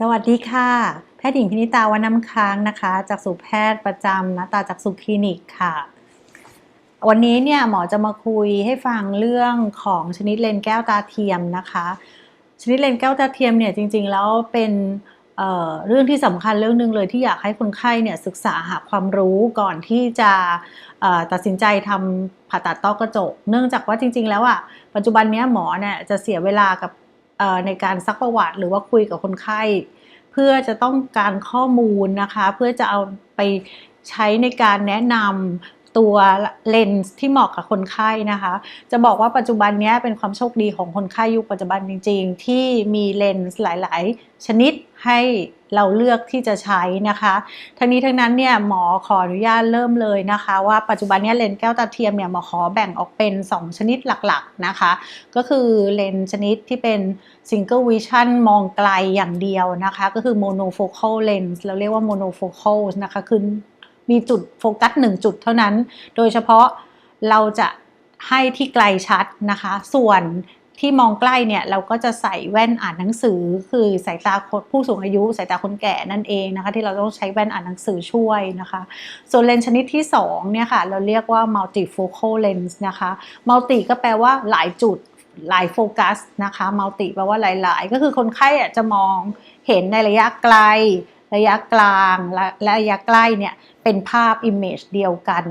สวัสดีค่ะ แพทย์หญิงพินิตาวันน้ำค้างนะคะจากสุแพทย์ประจำนะตาจากสุคลินิกค่ะ วันนี้เนี่ยหมอจะมาคุยให้ฟังเรื่องของชนิดเลนแก้วตาเทียมนะคะ ชนิดเลนแก้วตาเทียมเนี่ยจริง ๆ แล้วเป็นเเรื่องที่สำคัญเรื่องหนึ่งเลยที่อยากให้คนไข้เนี่ยศึกษาหาความรู้ก่อนที่จะตัดสินใจทำผ่าตัดต้อกระจก เนื่องจากว่าจริง ๆ แล้วอะปัจจุบันเนี้ยหมอเนี่ยจะเสียเวลากับ ในการซักประวัติ หรือว่าคุยกับคนไข้ เพื่อจะต้องการข้อมูลนะคะ เพื่อจะเอาไปใช้ในการแนะนำ ตัวเลนส์ที่เหมาะกับคนไข้นะคะ จะบอกว่าปัจจุบันนี้เป็นความโชคดีของคนไข้ยุคปัจจุบันจริง ๆ ที่มีเลนส์หลาย ๆ ชนิดให้เราเลือกที่จะใช้นะคะ ทั้งนี้ทั้งนั้นเนี่ยหมอขออนุญาตเริ่มเลยนะคะ ว่าปัจจุบันนี้เลนส์แก้วตาเทียมเนี่ยหมอขอแบ่งออกเป็น 2 ชนิดหลักๆนะคะ ก็คือเลนส์ชนิดที่เป็น single vision มองไกลอย่างเดียวนะคะ ก็คือ monofocal lens เราเรียกว่า monofocal นะคะคือ มีจุดโฟกัสหนึ่งจุดเท่านั้น โดยเฉพาะเราจะให้ที่ไกลชัดนะคะ ส่วนที่มองใกล้เนี่ยเราก็จะใส่แว่นอ่านหนังสือ คือสายตาผู้สูงอายุสายตาคนแก่นั่นเองนะคะ ที่เราต้องใช้แว่นอ่านหนังสือช่วยนะคะ ส่วนเลนส์ชนิดที่2เนี่ยค่ะเราเรียกว่า multifocal lens นะคะ multi ก็แปลว่าหลายจุดหลายโฟกัสนะคะ multi แปลว่าหลาย ๆ ก็คือคนไข้อะจะมองเห็นในระยะไกล ระยะกลางและระยะใกล้เนี่ยเป็นภาพ image เดียวกัน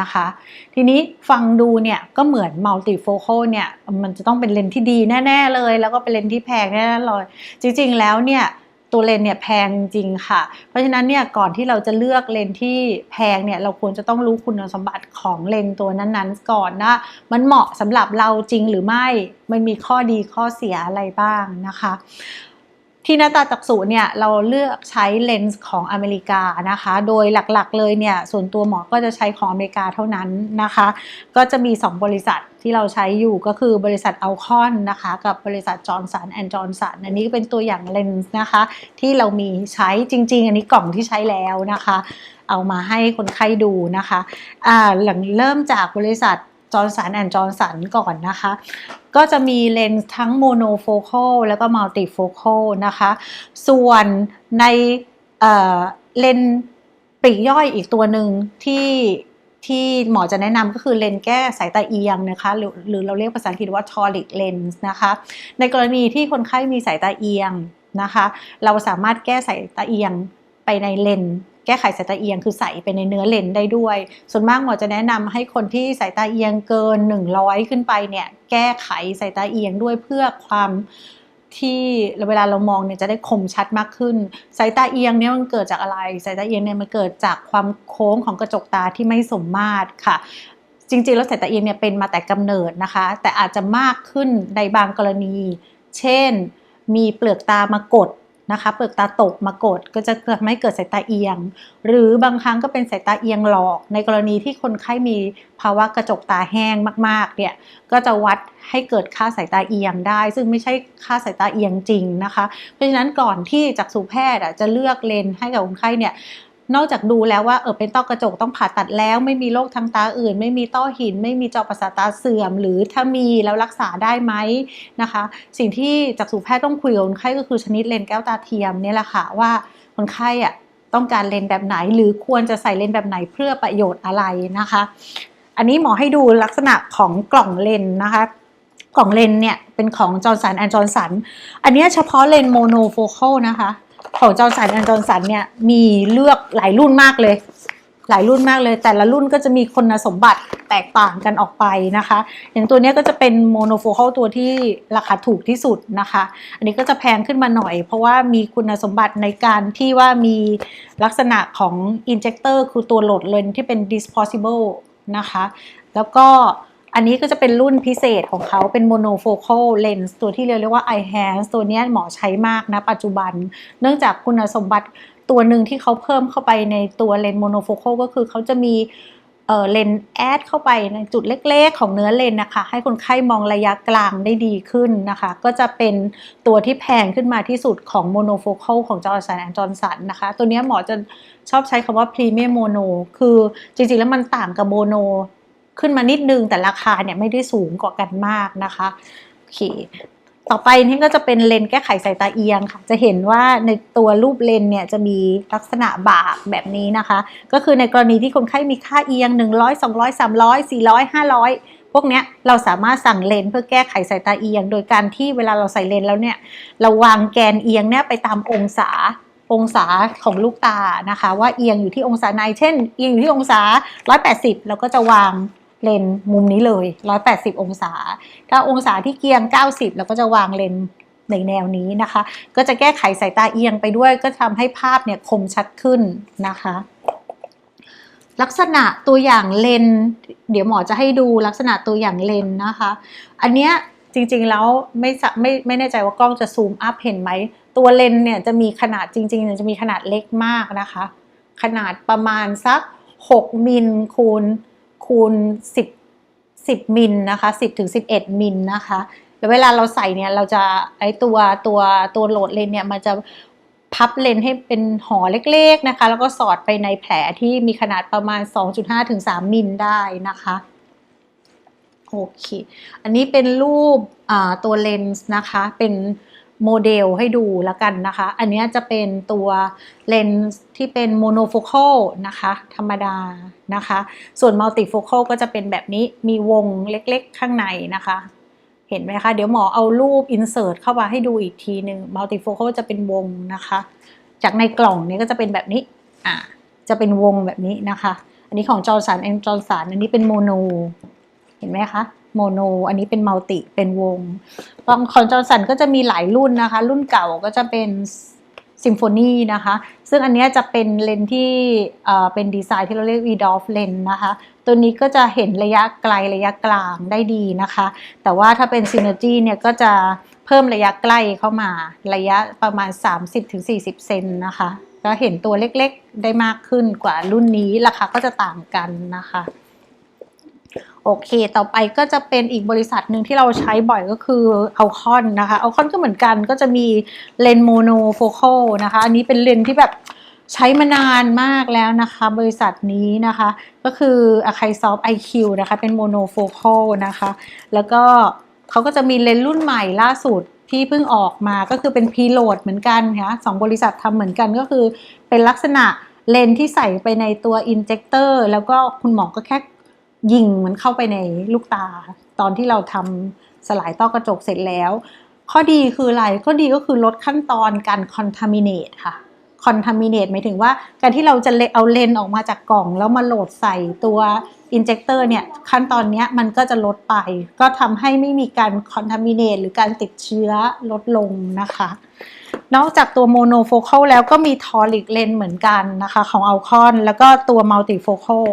นะคะ ทีนี้ฟังดูเนี่ยก็เหมือน multifocal เนี่ยมันจะต้องเป็นเลนส์ที่ดีแน่ ๆ เลย แล้วก็เป็นเลนส์ที่แพงแน่ๆเลยจริง ๆ แล้วเนี่ยตัวเลนส์เนี่ยแพงจริงค่ะ เพราะฉะนั้นเนี่ยก่อนที่เราจะเลือกเลนส์ที่แพงเนี่ยเราควรจะต้องรู้คุณสมบัติของเลนส์ตัวนั้นๆ ก่อนนะมันเหมาะสำหรับเราจริงหรือไม่ มันมีข้อดีข้อเสียอะไรบ้างนะคะ ที่หน้าตาจักษุเนี่ยเราเลือกใช้เลนส์ของอเมริกานะคะ โดยหลักๆเลยเนี่ยส่วนตัวหมอก็จะใช้ของอเมริกาเท่านั้นนะคะ ก็จะมี 2 บริษัทที่เราใช้อยู่ก็คือบริษัทอัลคอนนะคะ กับบริษัทจอร์นสันแอนด์จอร์นสันอันนี้ก็เป็นตัวอย่างเลนส์นะคะ ที่เรามีใช้จริง ๆ อันนี้กล่องที่ใช้แล้วนะคะ เอามาให้คนไข้ดูนะคะอ่าหลังเริ่มจากบริษัท จอร์นสันแอนด์จอร์นสันก่อนนะคะ ก็จะมีเลนส์ทั้งโมโนโฟคอลแล้วก็มัลติโฟคอลนะคะ ส่วนในเเลนส์ปลีกย่อยอีกตัวหนึ่งที่ที่หมอจะแนะนำก็คือเลนส์แก้สายตาเอียงนะคะหรือหรือเราเรียกภาษาอังกฤษว่า toric lens นะคะ ในกรณีที่คนไข้มีสายตาเอียงนะคะ เราสามารถแก้สายตาเอียงไปในเลนส์ แก้ไขสายตาเอียงคือใส่ไปในเนื้อเลนส์ได้ด้วย ส่วนมากหมอจะแนะนำให้คนที่สายตาเอียงเกิน 100 ขึ้นไปเนี่ยแก้ไขสายตาเอียงด้วยเพื่อความที่เวลาเรามองเนี่ยจะได้คมชัดมากขึ้น สายตาเอียงเนี่ยมันเกิดจากอะไร สายตาเอียงเนี่ยมันเกิดจากความโค้งของกระจกตาที่ไม่สมมาตรค่ะ จริงๆ แล้วสายตาเอียงเนี่ยเป็นมาแต่กำเนิดนะคะ แต่อาจจะมากขึ้นในบางกรณี เช่น มีเปลือกตามากด นะคะเปลือกตาตกมากดก็จะทำให้เกิดสายตาเอียง หรือบางครั้งก็เป็นสายตาเอียงหลอก ในกรณีที่คนไข้มีภาวะกระจกตาแห้งมากๆเนี่ยก็จะวัดให้เกิดค่าสายตาเอียงได้ ซึ่งไม่ใช่ค่าสายตาเอียงจริงนะคะ เพราะฉะนั้นก่อนที่จักษุแพทย์จะเลือกเลนให้กับคนไข้เนี่ย นอกจากดูแล้วว่าเออเป็นต้อกระจกต้องผ่าตัดแล้ว ไม่มีโรคทางตาอื่น ไม่มีต้อหิน ไม่มีจอประสาทตาเสื่อม หรือถ้ามีแล้วรักษาได้ไหมนะคะ สิ่งที่จักษุแพทย์ต้องคุยกับคนไข้ก็คือชนิดเลนแก้วตาเทียมนี่แหละค่ะว่าคนไข้อะต้องการเลนแบบไหน หรือควรจะใส่เลนแบบไหนเพื่อประโยชน์อะไรนะคะ อันนี้หมอให้ดูลักษณะของกล่องเลนนะคะกล่องเลนเนี่ยเป็นของจอร์นสันแอนจอร์นสัน อันนี้เฉพาะเลนโมโนโฟคอลนะคะ ของจอร์นสันแอนด์จอร์นสันเนี่ยมีเลือกหลายรุ่นมากเลย หลายรุ่นมากเลย แต่ละรุ่นก็จะมีคุณสมบัติแตกต่างกันออกไปนะคะ อย่างตัวนี้ก็จะเป็นโมโนโฟคอลตัวที่ราคาถูกที่สุดนะคะ อันนี้ก็จะแพงขึ้นมาหน่อย เพราะว่ามีคุณสมบัติในการที่ว่ามีลักษณะของอินเจ c เตอร์คือตัวโหลดเลนที่เป็น disposable นะคะ แล้วก็ อันนี้ก็จะเป็นรุ่นพิเศษของเขาเป็น monofocal lens ตัวที่เรียกว่า eye hands ตัวนี้หมอใช้มากนะปัจจุบัน เนื่องจากคุณสมบัติตัวหนึ่งที่เขาเพิ่มเข้าไปในตัวเลนส์ monofocal ก็คือเขาจะมีเออเลนแอดเข้าไปในจุดเล็กๆ ของเนื้อเลนนะคะ ให้คนไข้มองระยะกลางได้ดีขึ้นนะคะ ก็จะเป็นตัวที่แพงขึ้นมาที่สุดของ monofocal ของจอร์สันแอนจอร์สันนะคะ ตัวนี้หมอจะชอบใช้คำว่า premium mono คือจริงๆแล้วมันต่างกับโมโน ขึ้นมานิดนึง แต่ราคาเนี่ยไม่ได้สูงกว่ากันมากนะคะโอเคต่อไปนี่ก็จะเป็นเลนแก้ไขสายตาเอียงค่ะ จะเห็นว่าในตัวรูปเลนเนี่ยจะมีลักษณะบากแบบนี้นะคะ ก็คือในกรณีที่คนไข้มีค่าเอียง 100 200 300 400 500 พวกเนี้ยเราสามารถสั่งเลนเพื่อแก้ไขสายตาเอียง โดยการที่เวลาเราใส่เลนแล้วเนี่ยเราวางแกนเอียงเนี่ยไปตามองศาองศาของลูกตานะคะ ว่าเอียงอยู่ที่องศาไหนเช่น เอียงอยู่ที่องศา 180เราก็จะวาง เลนมุมนี้เลย 180 องศา ถ้าองศาที่เกียง 90เราก็จะวางเลนในแนวนี้นะคะ ก็จะแก้ไขสายตาเอียงไปด้วย ก็ทำให้ภาพเนี่ยคมชัดขึ้นนะคะ ลักษณะตัวอย่างเลน เดี๋ยวหมอจะให้ดูลักษณะตัวอย่างเลนนะคะ อันเนี้ยจริงๆแล้วไม่ไม่ไม่แน่ใจว่ากล้องจะซูมอัพเห็นไหม ตัวเลนเนี่ยจะมีขนาดจริงๆเนี่ยจะมีขนาดเล็กมากนะคะ ขนาดประมาณสัก 6มิลคูณ คูณ 10 10มิลนะคะ 10ถึง11มิลนะคะแล้วเวลาเราใส่เนี่ยเราจะไอตัวตัวตัวโหลดเลนส์เนี่ยมันจะพับเลนส์ให้เป็นห่อเล็กๆนะคะ แล้วก็สอดไปในแผลที่มีขนาดประมาณ 2.5ถึง3มิลได้นะคะโอเค อันนี้เป็นรูปตัวเลนส์นะคะ เป็น โมเดลให้ดูแล้วกันนะคะ อันนี้จะเป็นตัวเลนส์ที่เป็นโมโนโฟคอลนะคะ ธรรมดานะคะ ส่วนมัลติโฟคอลก็จะเป็นแบบนี้มีวงเล็กๆข้างในนะคะ เห็นไหมคะ เดี๋ยวหมอเอารูป insert เข้ามาให้ดูอีกทีหนึ่งมัลติโฟคอลจะเป็นวงนะคะ จากในกล่องนี้ก็จะเป็นแบบนี้อ่าจะเป็นวงแบบนี้นะคะ อันนี้ของจอร์สันแองจอร์สันอันนี้เป็นโมโน เห็นไหมคะ โมโน อันนี้เป็นมัลติเป็นวงของจอร์สันก็จะมีหลายรุ่นนะคะ รุ่นเก่าก็จะเป็นซิมโฟนีนะคะ ซึ่งอันนี้จะเป็นเลนที่เป็นดีไซน์ที่เราเรียก e d o f เลนนะคะ ตัวนี้ก็จะเห็นระยะไกลระยะกลางได้ดีนะคะ แต่ว่าถ้าเป็น Synergy เนี่ยก็จะเพิ่มระยะใกล้เข้ามาระยะประมาณ 30-40 เซนนะคะ ก็เห็นตัวเล็กๆได้มากขึ้นกว่ารุ่นนี้ ราคาก็จะต่างกันนะคะ โอเค ต่อไปก็จะเป็นอีกบริษัทหนึ่งที่เราใช้บ่อยก็คือเอาคอนนะคะเอาคอนก็เหมือนกันก็จะมีเลนโมโนโฟคอลนะคะ อันนี้เป็นเลนที่แบบใช้มานานมากแล้วนะคะ บริษัทนี้นะคะ ก็คือ a k a i s o f t IQ นะคะ เป็นโมโนโฟคอลนะคะ แล้วก็เขาก็จะมีเลนรุ่นใหม่ล่าสุดที่เพิ่งออกมาก็คือเป็นพีโหลดเหมือนกันค่ะสองบริษัททำเหมือนกันก็คือเป็นลักษณะเลนที่ใส่ไปในตัวอินเจคเตอร์แล้วก็คุณหมอก็แค่ ยิงมันเข้าไปในลูกตา ตอนที่เราทำสลายต้อกระจกเสร็จแล้ว ข้อดีคืออะไรข้อดีก็คือลดขั้นตอนการคอนทามิเนตค่ะคอนทามิเนตหมายถึงว่าการที่เราจะเอาเลนออกมาจากกล่อง แล้วมาโหลดใส่ตัวอินเจคเตอร์เนี่ยขั้นตอนนี้มันก็จะลดไป ก็ทำให้ไม่มีการคอนทามิเนตหรือการติดเชื้อลดลงนะคะ นอกจากตัวโมโนโฟคอลแล้วก็มีทอริกเลนเหมือนกันนะคะของอัลคอนแล้วก็ตัวมัลติโฟคอล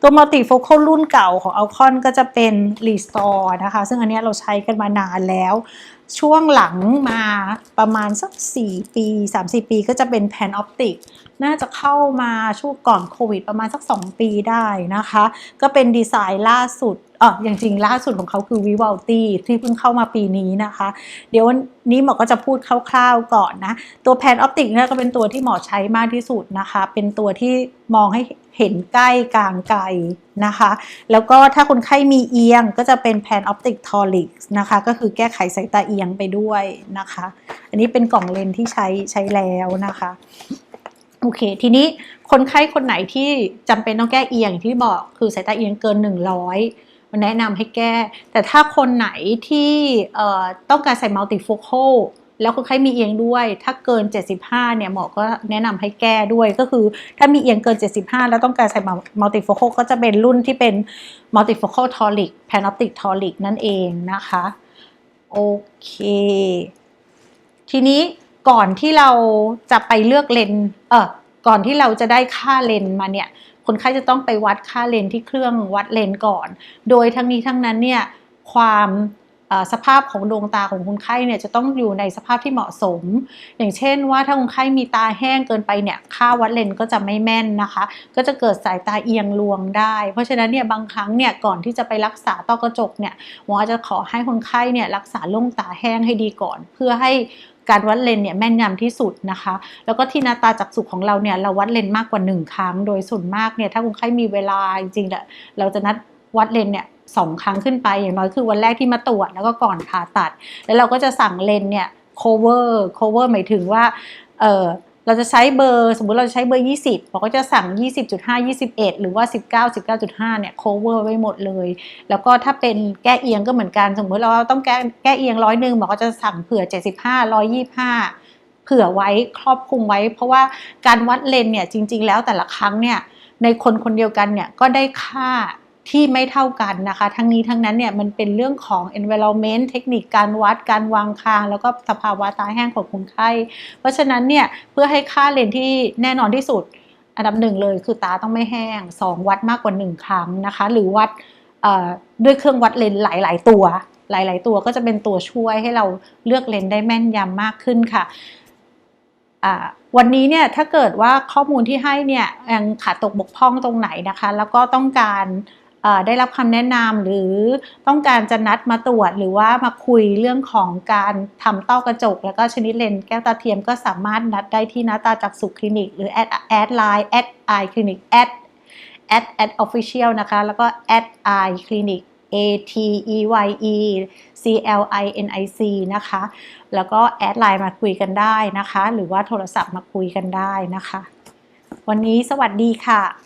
ตัวมัลติโฟคอลรุ่นเก่าของอัลคอนก็จะเป็นรีสตอร์นะคะ ซึ่งอันนี้เราใช้กันมานานแล้ว ช่วงหลังมาประมาณสัก 4 ปี 3-4 ปีก็จะเป็นแพนออปติกน่าจะเข้ามาช่วงก่อนโควิดประมาณสัก 2 ปีได้นะคะก็เป็นดีไซน์ล่าสุดอ๋ออย่างจริงล่าสุดของเขาคือ v i v a l t i ที่เพิ่งเข้ามาปีนี้นะคะ เดี๋ยววันนี้หมอก็จะพูดคร่าวๆก่อนนะ ตัวแพนออปติกเนี่ยก็เป็นตัวที่หมอใช้มากที่สุดนะคะ เป็นตัวที่มองให้เห็นใกล้กลางไกลนะคะ แล้วก็ถ้าคนไข้มีเอียงก็จะเป็นแพนออปติกทอริกนะคะ ก็คือแก้ไขสายตาเอียงไปด้วยนะคะ อันนี้เป็นกล่องเลนที่ใช้ใช้แล้วนะคะ โอเค ทีนี้คนไข้คนไหนที่จำเป็นต้องแก้เอียงที่บอกคือสายตาเอียงเกิน 100 มันแนะนำให้แก้ แต่ถ้าคนไหนที่ต้องการใส่มัลติโฟคอลแล้วคนไข้มีเอียงด้วย ถ้าเกิน 75 เนี่ยหมอก็แนะนำให้แก้ด้วย ก็คือถ้ามีเอียงเกิน 75 แล้วต้องการใส่มัลติโฟคอลก็จะเป็นรุ่นที่เป็นมัลติโฟคอลทอริกแพนอปติกทอริกนั่นเองนะคะ โอเค ทีนี้ ก่อนที่เราจะไปเลือกเลนเออก่อนที่เราจะได้ค่าเลนมาเนี่ย คนไข้จะต้องไปวัดค่าเลนที่เครื่องวัดเลนก่อน โดยทั้งนี้ทั้งนั้นเนี่ยความสภาพของดวงตาของคนไข้เนี่ยจะต้องอยู่ในสภาพที่เหมาะสม อย่างเช่นว่าถ้าคนไข้มีตาแห้งเกินไปเนี่ยค่าวัดเลนก็จะไม่แม่นนะคะ ก็จะเกิดสายตาเอียงลวงได้ เพราะฉะนั้นเนี่ยบางครั้งเนี่ยก่อนที่จะไปรักษาต้อกระจกเนี่ยหมอจะขอให้คนไข้เนี่ยรักษาล่งตาแห้งให้ดีก่อน เพื่อให้ การวัดเลนเนี่ยแม่นยำที่สุดนะคะ แล้วก็ที่หน้าตาจักษุของเราเนี่ยเราวัดเลนมากกว่า 1 ครั้ง โดยส่วนมากเนี่ยถ้าคนไข้มีเวลาจริงๆแหละเราจะนัดวัดเลนเนี่ยสองครั้งขึ้นไปอย่างน้อยคือวันแรกที่มาตรวจแล้วก็ก่อนผ่าตัด แล้วเราก็จะสั่งเลนเนี่ย cover cover หมายถึงว่าเออ เราจะใช้เบอร์สมมุติเราจะใช้เบอร์ 20เราก็จะสั่ง 20.5 21 หรือว่า 19 19.5 เนี่ย cover ไว้หมดเลย แล้วก็ถ้าเป็นแก้เอียงก็เหมือนกัน สมมติเราต้องแก้แก้เอียงร้อยหนึ่งหมอก็จะสั่งเผื่อ 75 125 เผื่อไว้ครอบคลุมไว้ เพราะว่าการวัดเลนเนี่ยจริง ๆ แล้วแต่ละครั้งเนี่ยในคนคนเดียวกันเนี่ยก็ได้ค่า ที่ไม่เท่ากันนะคะ ทั้งนี้ทั้งนั้นเนี่ยมันเป็นเรื่องของ environment เทคนิคการวัดการวางคาง แล้วก็สภาวะตาแห้งของคนไข้ เพราะฉะนั้นเนี่ยเพื่อให้ค่าเลนที่แน่นอนที่สุด อันดับหนึ่งเลยคือตาต้องไม่แห้ง 2 วัดมากกว่า 1 ครั้งนะคะ หรือวัดด้วยเครื่องวัดเลนหลาย ๆ ตัว หลาย ๆ ตัวก็จะเป็นตัวช่วยให้เราเลือกเลนได้แม่นยำมากขึ้นค่ะวันนี้เนี่ยถ้าเกิดว่าข้อมูลที่ให้เนี่ยยังขาดตกบกพร่องตรงไหนนะคะ แล้วก็ต้องการ ได้รับคำแนะนำหรือต้องการจะนัดมาตรวจหรือว่ามาคุยเรื่องของการทำต้อกระจก แล้วก็ชนิดเลนส์แก้วตาเทียมก็สามารถนัดได้ที่หน้าตาจักษุคลินิก หรือแอดแอดไลน์แอดไอคลินิกแอดแอดแอดออฟฟิเชียลนะคะแล้วก็แอดไอคลินิก A T E Y E C L I N I C นะคะ แล้วก็แอดไลน์มาคุยกันได้นะคะ หรือว่าโทรศัพท์มาคุยกันได้นะคะ วันนี้สวัสดีค่ะ